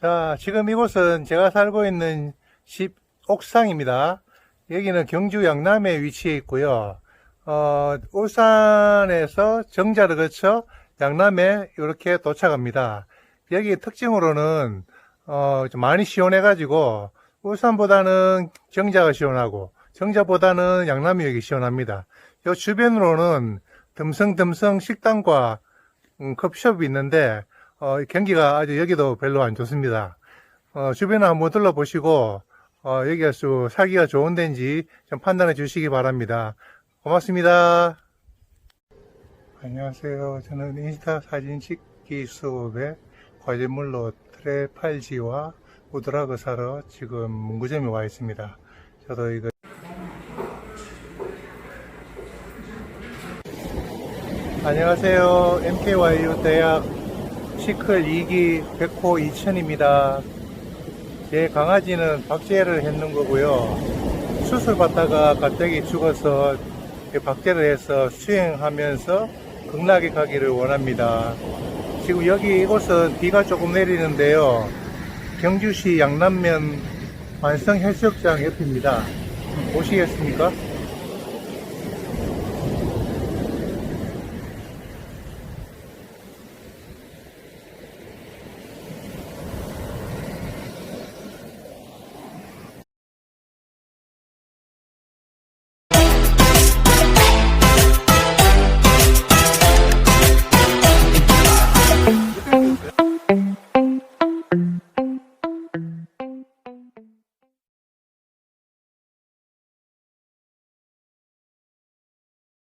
자, 지금 이곳은 제가 살고 있는 집 옥상입니다. 여기는 경주 영남에 위치해 있고요. 어, 울산에서 정자를 거쳐 양남에 이렇게 도착합니다. 여기 특징으로는 어, 좀 많이 시원해가지고 울산보다는 정자가 시원하고 정자보다는 양남이 여기 시원합니다. 이 주변으로는 듬성듬성 식당과 음, 커피숍이 있는데 어, 경기가 아주 여기도 별로 안 좋습니다. 어, 주변을 한번 둘러보시고 어, 여기가 수 살기가 좋은 데인지 좀 판단해 주시기 바랍니다. 고맙습니다. 안녕하세요. 저는 인스타 사진 찍기 수업에 과제물로 트레팔지와 우드락을 사러 지금 문구점에 와 있습니다. 저도 이거 안녕하세요. MKYU 대학 시클 2기 백호 2000입니다. 제 강아지는 박제를 했는 거고요. 수술 받다가 갑자기 죽어서 박제를 해서 수행하면서 극락에 가기를 원합니다. 지금 여기 이곳은 비가 조금 내리는데요. 경주시 양남면 완성해수욕장 옆입니다. 보시겠습니까?